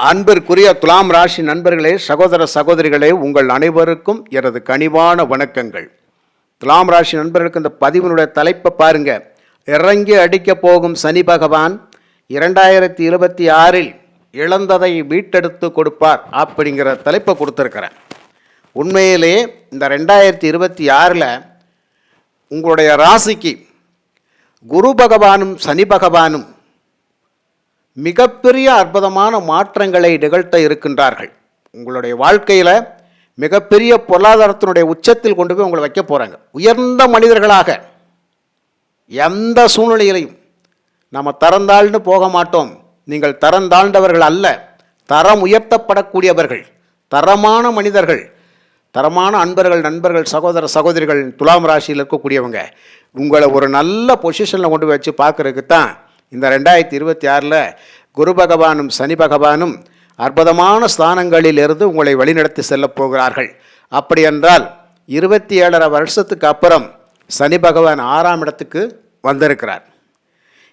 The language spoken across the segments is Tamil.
அன்பிற்குரிய துலாம் ராசி நண்பர்களே சகோதர சகோதரிகளே உங்கள் அனைவருக்கும் எனது கனிவான வணக்கங்கள். துலாம் ராசி நண்பர்களுக்கு இந்த பதிவினுடைய தலைப்பை பாருங்க. இறங்கி அடிக்க போகும் சனி பகவான் இரண்டாயிரத்தி இருபத்தி ஆறில் இழந்ததை மீட்டெடுத்து கொடுப்பார் அப்படிங்கிற தலைப்பை கொடுத்துருக்கிறேன் உண்மையிலே இந்த ரெண்டாயிரத்தி இருபத்தி ஆறில் உங்களுடைய ராசிக்கு குரு பகவானும் சனி பகவானும் மிகப்பெரிய அற்புதமான மாற்றங்களை நிகழ்த்த இருக்கின்றார்கள். உங்களுடைய வாழ்க்கையில் மிகப்பெரிய பொருளாதாரத்தினுடைய உச்சத்தில் கொண்டு போய் உங்களை வைக்க போகிறாங்க உயர்ந்த மனிதர்களாக எந்த சூழ்நிலையிலையும் நம்ம தரந்தாழ்ந்து போக மாட்டோம். நீங்கள் தரந்தாழ்ந்தவர்கள் அல்ல. தரம் உயர்த்தப்படக்கூடியவர்கள் தரமான மனிதர்கள் தரமான அன்பர்கள் நண்பர்கள் சகோதர சகோதரிகள் துலாம் ராசியில் இருக்கக்கூடியவங்க உங்களை ஒரு நல்ல பொசிஷனில் கொண்டு போய் வச்சு பார்க்குறதுக்கு தான் இந்த ரெண்டாயிரத்தி இருபத்தி ஆறில் குரு பகவானும் சனி பகவானும் அற்புதமான ஸ்தானங்களில் இருந்து உங்களை வழிநடத்தி செல்லப் போகிறார்கள். அப்படி என்றால் இருபத்தி ஏழரை வருஷத்துக்கு அப்புறம் சனி பகவான் ஆறாம் இடத்துக்கு வந்திருக்கிறார்.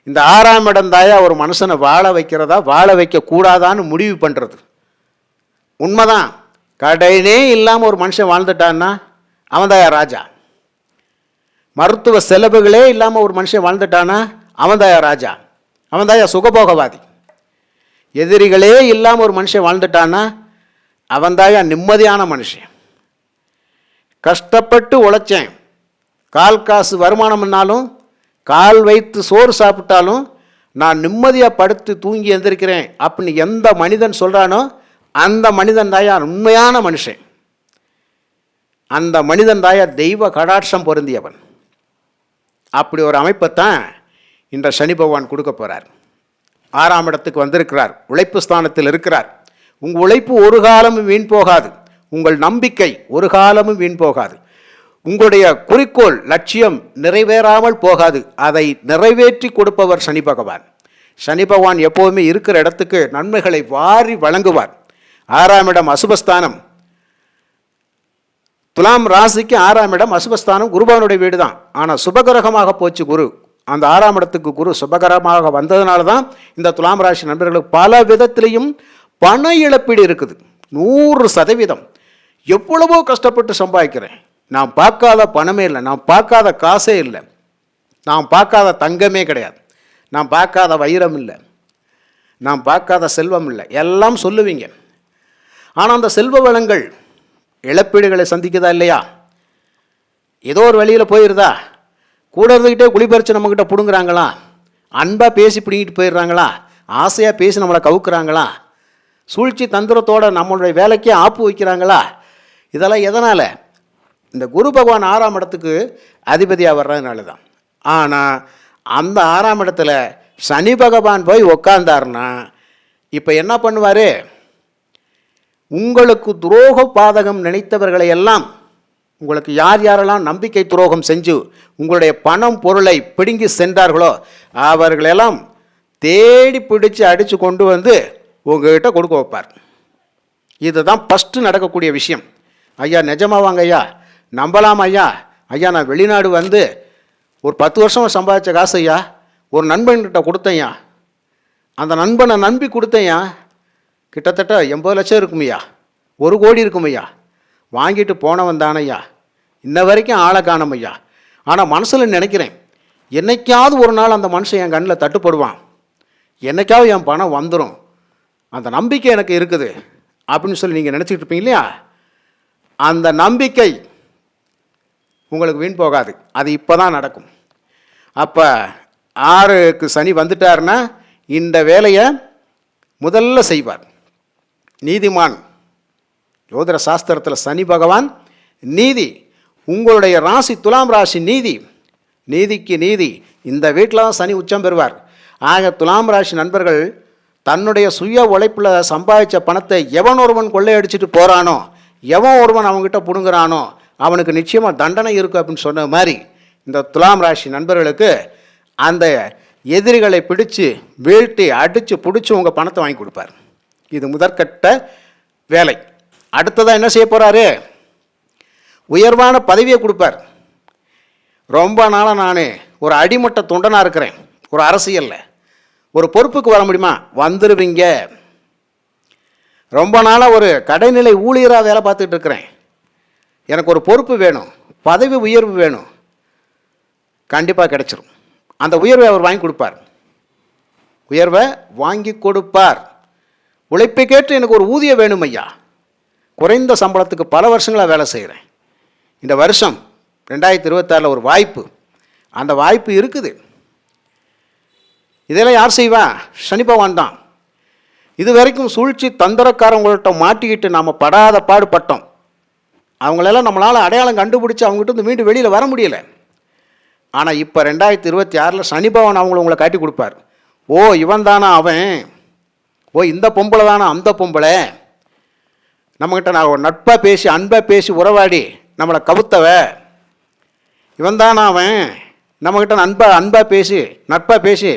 இந்த ஆறாம் இடம் தாயா ஒரு மனுஷனை வாழ வைக்கிறதா வாழ வைக்கக்கூடாதான்னு முடிவு பண்ணுறது உண்மைதான். கடைனே இல்லாமல் ஒரு மனுஷன் வாழ்ந்துட்டான்னா அவன் தாயா ராஜா. மருத்துவ செலவுகளே இல்லாமல் ஒரு மனுஷன் வாழ்ந்துட்டானா அவன் தாயா ராஜா. அவன் தாயா சுகபோகவாதி. எதிரிகளே இல்லாமல் ஒரு மனுஷன் வாழ்ந்துட்டான்னா அவன் தாயா நிம்மதியான மனுஷன். கஷ்டப்பட்டு உழைச்சேன். கால் காசு வருமானம் பண்ணாலும் கால் வைத்து சோறு சாப்பிட்டாலும் நான் நிம்மதியாக படுத்து தூங்கி எந்திருக்கிறேன் அப்படின்னு எந்த மனிதன் சொல்கிறானோ அந்த மனிதன் தாயா உண்மையான மனுஷன். அந்த மனிதன் தாயா தெய்வ கடாட்சம் பொருந்தியவன். அப்படி ஒரு அமைப்பைத்தான் இன்ற சனி பகவான் கொடுக்க போகிறார் ஆறாம் இடத்துக்கு வந்திருக்கிறார். உழைப்பு ஸ்தானத்தில் இருக்கிறார். உங்கள் உழைப்பு ஒரு காலமும் வீண் போகாது. உங்கள் நம்பிக்கை ஒரு காலமும் வீண் போகாது. உங்களுடைய குறிக்கோள் லட்சியம் நிறைவேறாமல் போகாது. அதை நிறைவேற்றி கொடுப்பவர் சனி பகவான். சனி பகவான் எப்போதுமே இருக்கிற இடத்துக்கு நன்மைகளை வாரி வழங்குவார். ஆறாம் இடம் அசுபஸ்தானம். துலாம் ராசிக்கு ஆறாம் இடம் அசுபஸ்தானம் குருபவனுடைய வீடு தான் ஆனால் சுபகிரகமாக போச்சு குரு. அந்த ஆறாம் இடத்துக்கு குரு சுபகரமாக வந்ததுனால தான் இந்த துலாம் ராசி நண்பர்களுக்கு பல விதத்திலையும் பண இழப்பீடு இருக்குது. நூறு சதவீதம். எவ்வளவோ கஷ்டப்பட்டு சம்பாதிக்கிறேன். நான் பார்க்காத பணமே இல்லை. நான் பார்க்காத காசே இல்லை. நான் பார்க்காத தங்கமே கிடையாது. நான் பார்க்காத வைரம் இல்லை. நான் பார்க்காத செல்வம் இல்லை. எல்லாம் சொல்லுவீங்க. ஆனால் அந்த செல்வ வளங்கள் இழப்பீடுகளை சந்திக்குதா இல்லையா? ஏதோ ஒரு வழியில் போயிருதா? கூட இருந்துக்கிட்டே குளிப்பறிச்சு நம்மக்கிட்ட பிடுங்குறாங்களா? அன்பாக பேசி பிடிங்கிட்டு போயிடுறாங்களா? ஆசையாக பேசி நம்மளை கவுக்குறாங்களா? சூழ்ச்சி தந்திரத்தோட நம்மளுடைய வேலைக்கே ஆப்பு வைக்கிறாங்களா? இதெல்லாம் எதனால்? இந்த குரு பகவான் ஆறாம் இடத்துக்கு அதிபதியாக வர்றதுனால தான் ஆனால் அந்த ஆறாம் இடத்துல சனி பகவான் போய் உக்காந்தாருன்னா இப்போ என்ன பண்ணுவார்? உங்களுக்கு துரோக பாதகம் நினைத்தவர்களை எல்லாம் உங்களுக்கு யார் யாரெல்லாம் நம்பிக்கை துரோகம் செஞ்சு உங்களுடைய பணம் பொருளை பிடுங்கி சென்றார்களோ அவர்களெல்லாம் தேடி பிடிச்சு அடித்து கொண்டு வந்து உங்ககிட்ட கொடுக்க வைப்பார். இதுதான் ஃபஸ்ட்டு நடக்கக்கூடிய விஷயம். ஐயா நிஜமாவாங்க ஐயா. நம்பலாம் ஐயா. ஐயா நான் வெளிநாடு வந்து ஒரு பத்து வருஷம் சம்பாதிச்ச காசு ஐயா. ஒரு நண்பன்கிட்ட கொடுத்தேன்யா அந்த நண்பனை நம்பி கொடுத்தேன்யா கிட்டத்தட்ட எண்பது லட்சம் இருக்குமையா. ஒரு கோடி இருக்குமையா. வாங்கிட்டு போனவன் தானையா இன்ன வரைக்கும் ஆளை காணோம் ஐயா ஆனால் மனசில் நினைக்கிறேன் என்னைக்காவது ஒரு நாள் அந்த மனுஷன் என் கண்ணில் தட்டுப்படுவான். என்னைக்காவது என் பணம் வந்துடும் அந்த நம்பிக்கை எனக்கு இருக்குது. அப்படின்னு சொல்லி நீங்கள் நினச்சிக்கிட்டு இருப்பீங்க இல்லையா? அந்த நம்பிக்கை உங்களுக்கு வீண் போகாது. அது இப்போ தான் நடக்கும். அப்போ ஆறுக்கு சனி வந்துட்டாருன்னா இந்த வேலையை முதல்ல செய்வார். நீதிமான். ஜோதிட சாஸ்திரத்தில் சனி பகவான் நீதி உங்களுடைய ராசி துலாம் ராசி நீதி நீதிக்கு நீதி. இந்த வீட்டில் தான் சனி உச்சம் பெறுவார். ஆக துலாம் ராசி நண்பர்கள் தன்னுடைய சுய உழைப்பில் சம்பாதிச்ச பணத்தை எவன் ஒருவன் கொள்ளையடிச்சிட்டு போகிறானோ எவன் ஒருவன் அவங்ககிட்ட பிடுங்குறானோ அவனுக்கு நிச்சயமாக தண்டனை இருக்கும் அப்படின்னு சொன்ன மாதிரி இந்த துலாம் ராசி நண்பர்களுக்கு அந்த எதிரிகளை பிடிச்சு வீழ்த்தி அடித்து பிடிச்சி உங்கள் பணத்தை வாங்கி கொடுப்பார். இது முதற்கட்ட வேலை. அடுத்ததாக என்ன செய்ய போகிறாரு உயர்வான பதவியை கொடுப்பார். ரொம்ப நாளாக நான் ஒரு அடிமட்ட தொண்டனாக இருக்கிறேன். ஒரு அரசியலில். ஒரு பொறுப்புக்கு வர முடியுமா? வந்துடுவீங்க ரொம்ப நாளாக ஒரு கடைநிலை ஊழியராக வேலை பார்த்துட்டு இருக்கிறேன். எனக்கு ஒரு பொறுப்பு வேணும். பதவி உயர்வு வேணும். கண்டிப்பாக கிடைச்சிரும். அந்த உயர்வை அவர் வாங்கி கொடுப்பார். உயர்வை வாங்கி கொடுப்பார். உழைப்பை கேட்டு எனக்கு ஒரு ஊதியம் வேணும் ஐயா குறைந்த சம்பளத்துக்கு பல வருஷங்களாக வேலை செய்கிறேன் இந்த வருஷம் ரெண்டாயிரத்தி இருபத்தாறில் ஒரு வாய்ப்பு. அந்த வாய்ப்பு இருக்குது. இதெல்லாம் யார் செய்வா? சனி பகவான் தான். இது வரைக்கும் சூழ்ச்சி தந்திரக்காரங்கள்ட்ட மாட்டிக்கிட்டு நாம் படாத பாடுபட்டோம். அவங்களெல்லாம் நம்மளால் அடையாளம் கண்டுபிடிச்சி அவங்ககிட்ட இருந்து மீண்டும் வெளியில் வர முடியல. ஆனால் இப்போ ரெண்டாயிரத்தி இருபத்தி ஆறில் சனி பகவான் அவங்கள உங்களை காட்டி கொடுப்பார். ஓ இவன் தானா அவன்? ஓ இந்த பொம்பளை தானா? அந்த பொம்பளை? நம்மக்கிட்ட நான் நட்பாக பேசி அன்பாக பேசி உறவாடி நம்மளை கவுத்தவ. இவன் தான் அவன்? நம்மக்கிட்ட அன்பாக அன்பாக பேசி நட்பாக பேசி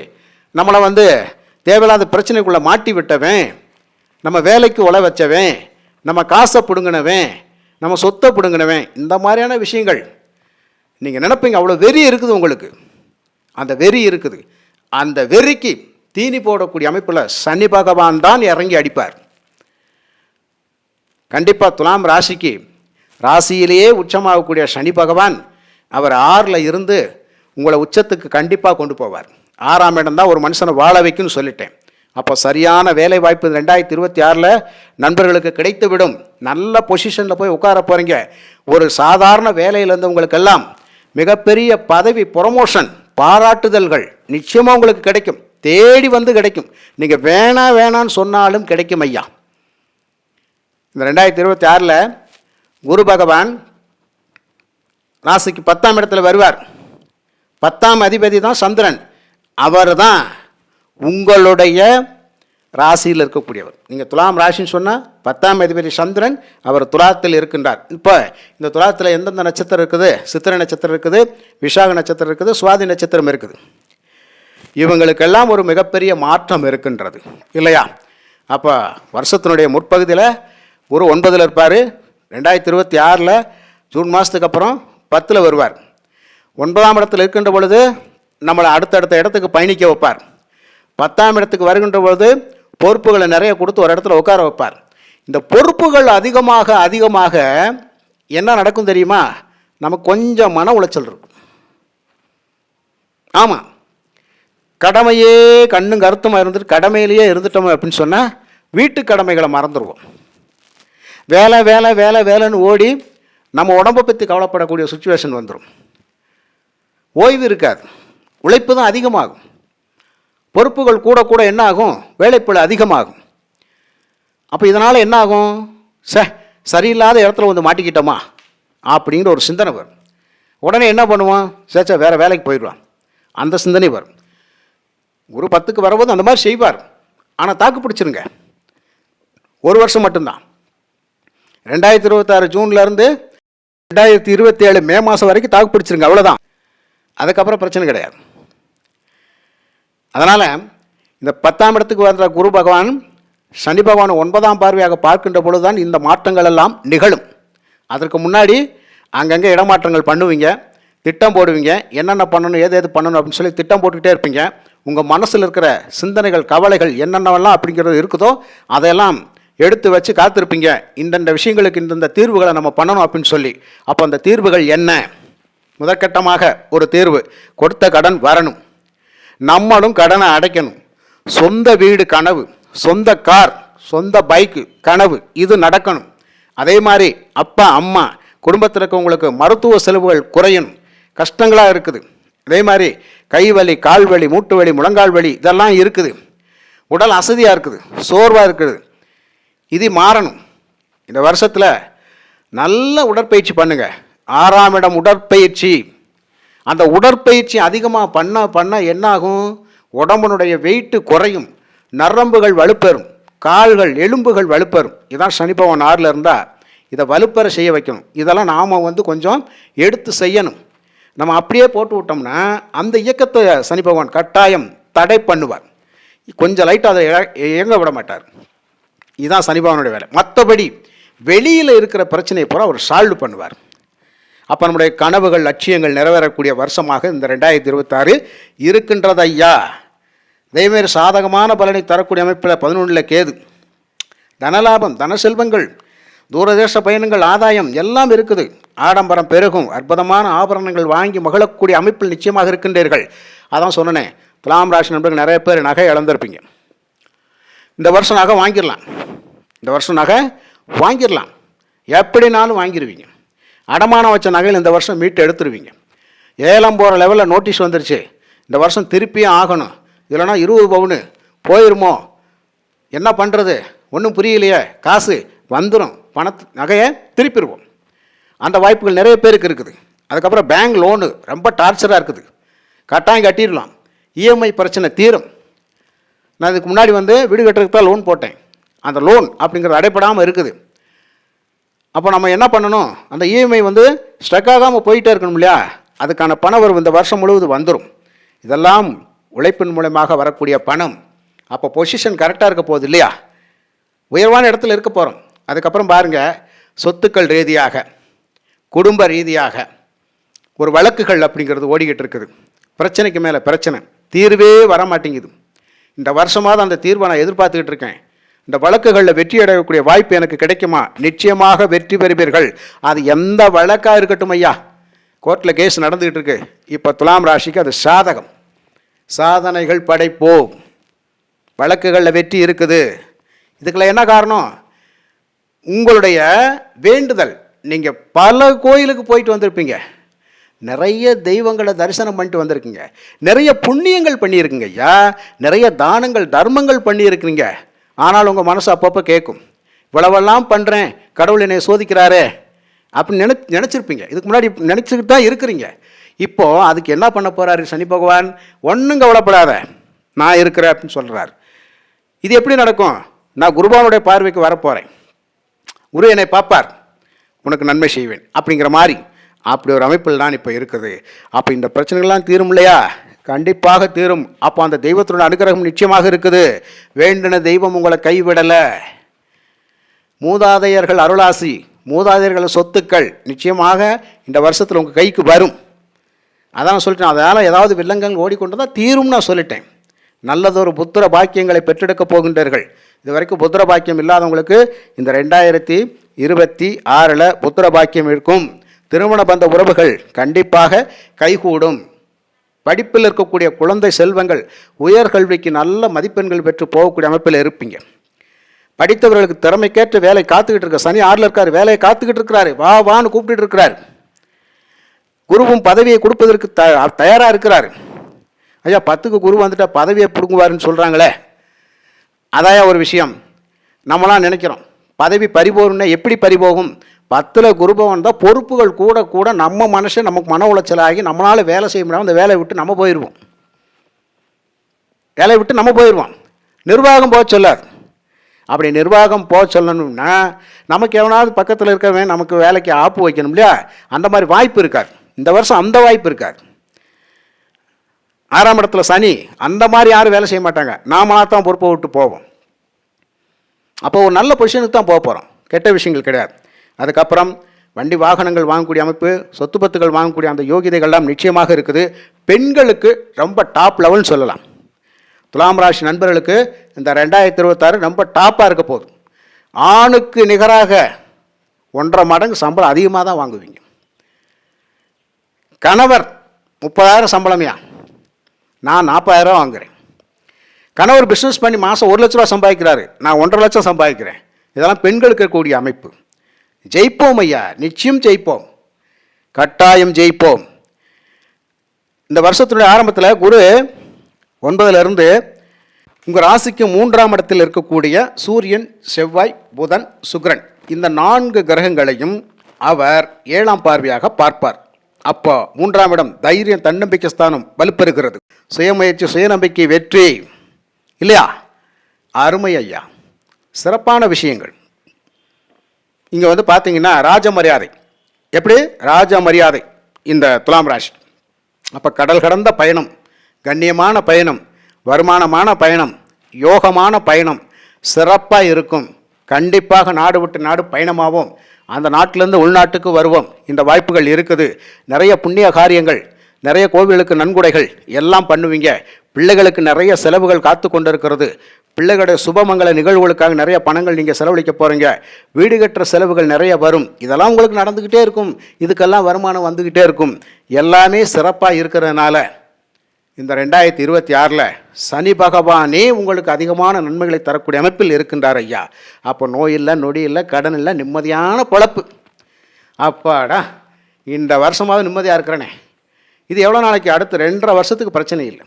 நம்மளை வந்து தேவையில்லாத பிரச்சனைக்குள்ளே மாட்டி விட்டவன். நம்ம வேலைக்கு உழ வச்சவன். நம்ம காசை பிடுங்கினவன். நம்ம சொத்தை பிடுங்கினவன். இந்த மாதிரியான விஷயங்கள். நீங்கள் நினைப்பீங்க அவ்வளோ வெறி இருக்குது உங்களுக்கு. அந்த வெறி இருக்குது. அந்த வெறிக்கு தீனி போடக்கூடிய அமைப்பில் சனி பகவான் தான் இறங்கி அடிப்பார். கண்டிப்பாக துலாம் ராசிக்கு ராசியிலேயே உச்சமாகக்கூடிய சனி பகவான் அவர் ஆறில் இருந்து உங்களை உச்சத்துக்கு கண்டிப்பாக கொண்டு போவார். ஆறாம் இடம் தான் ஒரு மனுஷனை வாழ வைக்கும்னு சொல்லிட்டேன். அப்போ சரியான வேலை வாய்ப்பு ரெண்டாயிரத்தி இருபத்தி ஆறில் நண்பர்களுக்கு கிடைத்து விடும் நல்ல பொசிஷனில் போய் உட்கார போகிறீங்க ஒரு சாதாரண வேலையில் இருந்தவங்களுக்கெல்லாம் மிகப்பெரிய பதவி ப்ரொமோஷன் பாராட்டுதல்கள் நிச்சயமாக உங்களுக்கு கிடைக்கும். தேடி வந்து கிடைக்கும். நீங்கள் வேணாம் வேணான்னு சொன்னாலும் கிடைக்கும் ஐயா. இந்த ரெண்டாயிரத்தி இருபத்தி ஆறில் குரு பகவான் ராசிக்கு பத்தாம் இடத்துல வருவார். பத்தாம் அதிபதி தான் சந்திரன். அவர் தான் உங்களுடைய ராசியில் இருக்கக்கூடியவர். நீங்கள் துலாம் ராசின்னு சொன்னால் பத்தாம் அதிபதி சந்திரன் அவர் துலாத்தில் இருக்கின்றார். இப்போ இந்த துலாத்தில் எந்தெந்த நட்சத்திரம் இருக்குது? சித்திரை நட்சத்திரம் இருக்குது விசாக நட்சத்திரம் இருக்குது சுவாதி நட்சத்திரம் இருக்குது. இவங்களுக்கெல்லாம் ஒரு மிகப்பெரிய மாற்றம் இருக்கின்றது. இல்லையா? அப்போ வருஷத்தினுடைய முற்பகுதியில் குரு ஒன்பதில் இருப்பார். ரெண்டாயிரத்தி இருபத்தி ஆறில் ஜூன் மாதத்துக்கு அப்புறம் பத்தில் வருவார். ஒன்பதாம் இடத்துல இருக்கின்ற பொழுது நம்மளை அடுத்தடுத்த இடத்துக்கு பயணிக்க வைப்பார். பத்தாம் இடத்துக்கு வருகின்ற பொழுது பொறுப்புகளை நிறைய கொடுத்து ஒரு இடத்துல உட்கார வைப்பார். இந்த பொறுப்புகள் அதிகமாக அதிகமாக என்ன நடக்கும் தெரியுமா? நமக்கு கொஞ்சம் மன உளைச்சல் இருக்கும். ஆமாம் கடமையே கண்ணும் கருத்துமாக இருந்துட்டு கடமையிலேயே இருந்துட்டோம் அப்படின்னு சொன்னால் வீட்டு கடமைகளை மறந்துடுவோம் வேலை வேலை வேலை வேலைன்னு ஓடி நம்ம உடம்பை பற்றி கவலைப்படக்கூடிய சுச்சுவேஷன் வந்துடும் ஓய்வு இருக்காது. உழைப்பு தான் அதிகமாகும். பொறுப்புகள் கூட கூட என்ன ஆகும்? அதிகமாகும். அப்போ இதனால் என்ன ஆகும்? ச சரியில்லாத இடத்துல வந்து மாட்டிக்கிட்டோமா? அப்படிங்கிற ஒரு சிந்தனை வரும். உடனே என்ன பண்ணுவான்? சேச்சா வேறு வேலைக்கு போயிடுவான். அந்த சிந்தனை வரும். குரு பத்துக்கு வரும்போது அந்த மாதிரி செய்வார். ஆனால் தாக்கு பிடிச்சிருங்க. ஒரு வருஷம் மட்டும்தான். ரெண்டாயிரத்தி இருபத்தாறு ஜூன்லேருந்து ரெண்டாயிரத்தி இருபத்தி ஏழு மே மாதம் வரைக்கும் தாக்கு பிடிச்சிருங்க அவ்வளோதான் அதுக்கப்புறம் பிரச்சனை கிடையாது. அதனால் இந்த பத்தாம் இடத்துக்கு வந்த குரு பகவான் சனி பகவான் ஒன்பதாம் பார்வையாக பார்க்கின்ற பொழுதுதான் இந்த மாற்றங்கள் எல்லாம் நிகழும். அதற்கு முன்னாடி அங்கங்கே இடமாற்றங்கள் பண்ணுவீங்க திட்டம் போடுவீங்க என்னென்ன பண்ணணும் ஏது எது பண்ணணும் அப்படின்னு சொல்லி திட்டம் போட்டுக்கிட்டே இருப்பீங்க. உங்கள் மனசில் இருக்கிற சிந்தனைகள் கவலைகள் என்னென்னவெல்லாம் அப்படிங்கிறது இருக்குதோ அதையெல்லாம் எடுத்து வச்சு காத்திருப்பீங்க. இந்தந்த விஷயங்களுக்கு இந்தந்த தீர்வுகளை நம்ம பண்ணணும் அப்படின்னு சொல்லி. அப்போ அந்த தீர்வுகள் என்ன? முதற்கட்டமாக ஒரு தீர்வு. கொடுத்த கடன் வரணும். நம்மளும் கடனை அடைக்கணும். சொந்த வீடு கனவு சொந்த கார் சொந்த பைக்கு கனவு இது நடக்கணும். அதே மாதிரி அப்பா அம்மா குடும்பத்தில் இருக்கவங்களுக்கு மருத்துவ செலவுகள் குறையணும். கஷ்டங்களாக இருக்குது. அதே மாதிரி கை வலி கால் வலி மூட்டு வலி முழங்கால் வலி இதெல்லாம் இருக்குது. உடல் அசதியாக இருக்குது. சோர்வாக இருக்குது. இது மாறணும். இந்த வருஷத்தில் நல்ல உடற்பயிற்சி பண்ணுங்கள் ஆறாம் இடம் உடற்பயிற்சி. அந்த உடற்பயிற்சி அதிகமாக பண்ண பண்ண என்னாகும்? உடம்புனுடைய வெயிட்டு குறையும். நரம்புகள் வலுப்பெறும். கால்கள் எலும்புகள் வலுப்பெறும். இதான் சனி ஆறில் இருந்தால் இதை வலுப்பெற செய்ய வைக்கணும். இதெல்லாம் நாம் வந்து கொஞ்சம் எடுத்து செய்யணும். நம்ம அப்படியே போட்டு விட்டோம்னா அந்த இயக்கத்தை சனி பகவான் கட்டாயம் தடை பண்ணுவார். கொஞ்சம் லைட்டாக அதை இயங்க விட மாட்டார். இதுதான் சனிபாவனுடைய வேலை. மற்றபடி வெளியில் இருக்கிற பிரச்சனையை பூரா அவர் சால்வ் பண்ணுவார். அப்போ நம்முடைய கனவுகள் லட்சியங்கள் நிறைவேறக்கூடிய வருஷமாக இந்த ரெண்டாயிரத்தி இருபத்தாறு இருக்கின்றது ஐயா. அதேமாரி சாதகமான பலனை தரக்கூடிய அமைப்பில் பதினொன்றில் கேது. தனலாபம் தன செல்வங்கள் தூரதேச பயணங்கள் ஆதாயம் எல்லாம் இருக்குது. ஆடம்பரம் பெருகும். அற்புதமான ஆபரணங்கள் வாங்கி மகிழக்கூடிய அமைப்பில் நிச்சயமாக இருக்கின்றீர்கள். அதான் சொன்னேன் துலாம் ராசி நண்பர்கள் நிறைய பேர் நகை இழந்திருப்பீங்க. இந்த வருஷம் நகை வாங்கிடலாம். இந்த வருஷம் நகை வாங்கிடலாம். எப்படினாலும் வாங்கிடுவீங்க அடமானம் வச்ச நகையில் இந்த வருஷம் மீட்டு எடுத்துருவீங்க. ஏலம் போகிற லெவலில் நோட்டீஸ் வந்துருச்சு. இந்த வருஷம் திருப்பியும் ஆகணும். இல்லைன்னா இருபது பவுனு போயிருமோ? என்ன பண்ணுறது ஒன்றும் புரியலையே. காசு வந்துடும் பணத்து நகையை திருப்பிடுவோம். அந்த வாய்ப்புகள் நிறைய பேருக்கு இருக்குது. அதுக்கப்புறம் பேங்க் லோனு ரொம்ப டார்ச்சராக இருக்குது. கட்டாயம் கட்டிடலாம். இஎம்ஐ பிரச்சனை தீரும். நான் இதுக்கு முன்னாடி வந்து வீடு கட்டுறதுக்கு தான் லோன் போட்டேன். அந்த லோன் அப்படிங்கிறது அடைப்படாமல் இருக்குது. அப்போ நம்ம என்ன பண்ணணும்? அந்த இஎம்ஐ வந்து ஸ்ட்ரக் ஆகாமல் போயிட்டே இருக்கணும் இல்லையா? அதுக்கான பணம் வரும் இந்த வருஷம் முழுவதும் வந்துடும் இதெல்லாம் உழைப்பின் மூலமாக வரக்கூடிய பணம். அப்போ பொசிஷன் கரெக்டாக இருக்க போகுது இல்லையா? உயர்வான இடத்துல இருக்க போகிறோம் அதுக்கப்புறம் பாருங்கள் சொத்துக்கள் ரீதியாக குடும்ப ரீதியாக ஒரு வழக்குகள் அப்படிங்கிறது ஓடிக்கிட்டு இருக்குது. பிரச்சனைக்கு மேலே பிரச்சனை. தீர்வே வர மாட்டேங்குது இந்த வருஷமாவது அந்த தீர்வை நான் எதிர்பார்த்துக்கிட்டு இருக்கேன். இந்த வழக்குகளில் வெற்றி அடையக்கூடிய வாய்ப்பு எனக்கு கிடைக்குமா? நிச்சயமாக வெற்றி பெறுவீர்கள். அது எந்த வழக்காக இருக்கட்டும் ஐயா. கோர்ட்டில் கேஸ் நடந்துக்கிட்டு இருக்கு. இப்போ துலாம் ராசிக்கு அது சாதகம். சாதனைகள் படைப்போம். வழக்குகளில் வெற்றி இருக்குது. இதுக்கெல்லாம் என்ன காரணம்? உங்களுடைய வேண்டுதல். நீங்கள் பல கோயிலுக்கு போயிட்டு வந்திருப்பீங்க. நிறைய தெய்வங்களை தரிசனம் பண்ணிட்டு வந்திருக்குங்க. நிறைய புண்ணியங்கள் பண்ணியிருக்குங்க ஐயா. நிறைய தானங்கள் தர்மங்கள் பண்ணியிருக்கிறீங்க ஆனால் உங்கள் மனசு அப்பப்போ கேட்கும் இவ்வளவெல்லாம் பண்ணுறேன் கடவுள் என்னை சோதிக்கிறாரே அப்படின்னு நினை நினச்சிருப்பீங்க. இதுக்கு முன்னாடி நினச்சிக்கிட்டு தான் இருக்கிறீங்க. இப்போது அதுக்கு என்ன பண்ண போகிறாரு சனி பகவான்? ஒன்றும் கவலைப்படாத. நான் இருக்கிறேன் அப்படின்னு சொல்கிறார் இது எப்படி நடக்கும்? நான் குருபானுடைய பார்வைக்கு வரப்போகிறேன் குரு என்னை பார்ப்பார். உனக்கு நன்மை செய்வேன். அப்படிங்கிற மாதிரி அப்படி ஒரு அமைப்பில் தான் இப்போ இருக்குது. அப்போ இந்த பிரச்சனைகள்லாம் தீரும் இல்லையா? கண்டிப்பாக தீரும். அப்போ அந்த தெய்வத்தோட அனுகிரகம் நிச்சயமாக இருக்குது. வேண்டின தெய்வம் உங்களை கைவிடலை. மூதாதையர்கள் அருளாசி மூதாதையர்கள் சொத்துக்கள் நிச்சயமாக இந்த வருஷத்தில் உங்கள் கைக்கு வரும். அதான் நான் சொல்லிட்டேன். அதனால் ஏதாவது வில்லங்கங்கள் ஓடிக்கொண்டு தான் தீரும் நான் சொல்லிட்டேன். நல்லதொரு புத்திர பாக்கியங்களை பெற்றெடுக்க போகின்றீர்கள். இது வரைக்கும் புத்திர பாக்கியம் இல்லாதவங்களுக்கு இந்த ரெண்டாயிரத்தி இருபத்தி ஆறில் புத்திர பாக்கியம் இருக்கும். திருமண பந்த உறவுகள் கண்டிப்பாக கைகூடும். படிப்பில் இருக்கக்கூடிய குழந்தை செல்வங்கள் உயர்கல்விக்கு நல்ல மதிப்பெண்கள் பெற்று போகக்கூடிய அமைப்பில் இருப்பீங்க. படித்தவர்களுக்கு திறமைக்கேற்ற வேலை காத்துக்கிட்டு இருக்க சனி ஆறில் இருக்கார் வேலையை காத்துக்கிட்டு இருக்கிறாரு வா வான்னு கூப்பிட்டு இருக்கிறார். குருவும் பதவியை கொடுப்பதற்கு த தயாராக இருக்கிறார். ஐயா பத்துக்கு குரு வந்துட்டால் பதவியை பிடுங்குவாருன்னு சொல்கிறாங்களே அதாயா ஒரு விஷயம். நம்மளாம் நினைக்கிறோம். பதவி பறிபோகும்னா எப்படி பறிபோகும்? பத்தில் குருபவன் தான் பொறுப்புகள் கூட கூட நம்ம மனுஷன் நமக்கு மன உளைச்சலாகி நம்மளால் வேலை செய்ய முடியாமல் அந்த வேலையை விட்டு நம்ம போயிடுவோம் வேலையை விட்டு நம்ம போயிடுவோம் நிர்வாகம் போக சொல்லாது அப்படி நிர்வாகம் போக சொல்லணும்னா நமக்கு எவனாவது பக்கத்தில் இருக்கவன் நமக்கு வேலைக்கு ஆப்பு வைக்கணும் இல்லையா? அந்த மாதிரி வாய்ப்பு இருக்காது. இந்த வருஷம் அந்த வாய்ப்பு இருக்காது. ஆறாம் இடத்துல சனி அந்த மாதிரி யாரும் வேலை செய்ய மாட்டாங்க. நாமளாக தான் பொறுப்பை விட்டு போவோம். அப்போ ஒரு நல்ல பொசிஷனுக்கு தான் போக போகிறோம் கெட்ட விஷயங்கள் கிடையாது. அதுக்கப்புறம் வண்டி வாகனங்கள் வாங்கக்கூடிய அமைப்பு சொத்து பத்துகள் வாங்கக்கூடிய அந்த யோகிதைகள்லாம் நிச்சயமாக இருக்குது. பெண்களுக்கு ரொம்ப டாப் லெவல்னு சொல்லலாம். துலாம் ராசி நண்பர்களுக்கு இந்த ரெண்டாயிரத்தி இருபத்தாறு ரொம்ப டாப்பாக இருக்க போகுது. ஆணுக்கு நிகராக ஒன்றரை மடங்கு சம்பளம் அதிகமாக தான் வாங்குவீங்க. கணவர் முப்பதாயிரம் சம்பளமையா? நான் நாற்பதாயிரம் வாங்குறேன். கணவர் பிஸ்னஸ் பண்ணி மாதம் ஒரு லட்ச ரூபா சம்பாதிக்கிறாரு. நான் ஒன்றரை லட்சம் சம்பாதிக்கிறேன். இதெல்லாம் பெண்களுக்கு இருக்கக்கூடிய அமைப்பு. ஜெயிப்போம் ஐயா நிச்சயம் ஜெயிப்போம். கட்டாயம் ஜெயிப்போம். இந்த வருஷத்துடைய ஆரம்பத்தில் குரு ஒன்பதுலேருந்து உங்கள் ராசிக்கு மூன்றாம் இடத்தில் இருக்கக்கூடிய சூரியன் செவ்வாய் புதன் சுக்கிரன் இந்த நான்கு கிரகங்களையும் அவர் ஏழாம் பார்வையாக பார்ப்பார். அப்போ மூன்றாம் இடம் தைரியம் தன்னம்பிக்கை ஸ்தானம் வலுப்பெறுகிறது. சுயமுயற்சி சுயநம்பிக்கை வெற்றி. இல்லையா? அருமை ஐயா. சிறப்பான விஷயங்கள். இங்கே வந்து பார்த்தீங்கன்னா ராஜ மரியாதை. எப்படி? ராஜ மரியாதை. இந்த துலாம் ராசி. அப்போ கடல் கடந்த பயணம் கண்ணியமான பயணம் வருமானமான பயணம் யோகமான பயணம் சிறப்பாக இருக்கும். கண்டிப்பாக நாடு விட்டு நாடு பயணமாகவும் அந்த நாட்டிலேருந்து உள்நாட்டுக்கு வருவோம். இந்த வாய்ப்புகள் இருக்குது. நிறைய புண்ணிய காரியங்கள் நிறைய கோவிலுக்கு நன்கொடைகள் எல்லாம் பண்ணுவீங்க. பிள்ளைகளுக்கு நிறைய செலவுகள் காத்து கொண்டிருக்கிறது. பிள்ளைகளுடைய சுபமங்கல நிகழ்வுகளுக்காக நிறைய பணங்கள் நீங்கள் செலவழிக்க போகிறீங்க வீடு கட்டுற செலவுகள் நிறைய வரும். இதெல்லாம் உங்களுக்கு நடந்துக்கிட்டே இருக்கும். இதுக்கெல்லாம் வருமானம் வந்துக்கிட்டே இருக்கும். எல்லாமே சிறப்பாக இருக்கிறதுனால இந்த ரெண்டாயிரத்தி இருபத்தி ஆறில் சனி பகவானே உங்களுக்கு அதிகமான நன்மைகளை தரக்கூடிய அமைப்பில் இருக்கின்றார் ஐயா. அப்போ நோய் இல்லை நொடி இல்லை கடன் இல்லை நிம்மதியான பொழப்பு. அப்பாடா இந்த வருஷமாவது நிம்மதியாக இருக்கிறேனே. இது எவ்வளோ நாளைக்கு? அடுத்து ரெண்டரை வருஷத்துக்கு பிரச்சனை இல்லை.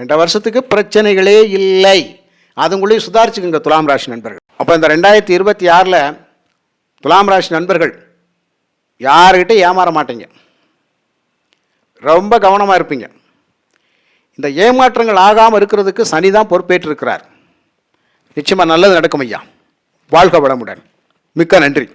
ரெண்டரை வருஷத்துக்கு பிரச்சனைகளே இல்லை. அதுங்களையும் சுதாரிச்சுக்குங்க துலாம் ராசி நண்பர்கள். அப்போ இந்த ரெண்டாயிரத்தி இருபத்தி ஆறில் துலாம் ராசி நண்பர்கள் யாருக்கிட்ட ஏமாற மாட்டீங்க? ரொம்ப கவனமாக இருப்பீங்க. இந்த ஏமாற்றங்கள் ஆகாமல் இருக்கிறதுக்கு சனி தான் பொறுப்பேற்றிருக்கிறார். நிச்சயமாக நல்லது நடக்கும் ஐயா. வாழ்க வளமுடன். மிக்க நன்றி.